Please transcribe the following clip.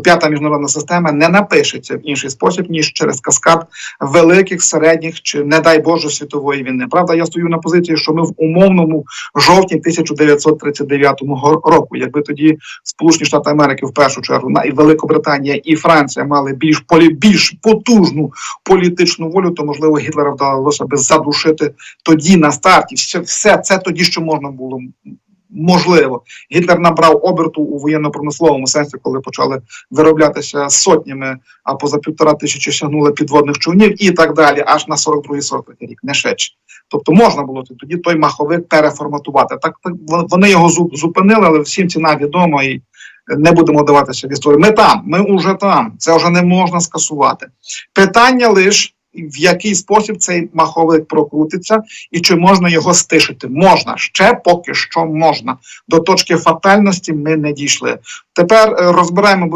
п'ята міжнародна система не напишеться в інший спосіб, ніж через каскад великих, середніх чи, не дай Боже, світової війни. Правда, я стою на позиції, що ми в умовному жовтні 1939 го- року, якби тоді Сполучені Штати Америки в першу чергу на і Великобританія і Франція мали більш полі більш потужну політичну волю, то можливо Гітлера вдалося би задушити тоді на старті. Все, все це тоді, що можна було. Можливо, Гітлер набрав оберту у воєнно-промисловому сенсі, коли почали вироблятися сотнями, а поза півтора тисячі сягнули підводних човнів і так далі, аж на 42-43 рік, не швидше. Тобто можна було тоді той маховик переформатувати. Так, вони його зу- зупинили, але всім ціна відома і не будемо даватися в історію. Ми там, ми вже там. Це вже не можна скасувати. Питання лише в який спосіб цей маховик прокрутиться, і чи можна його стишити? Можна ще поки що можна. До точки фатальності ми не дійшли. Тепер е, розбираємо,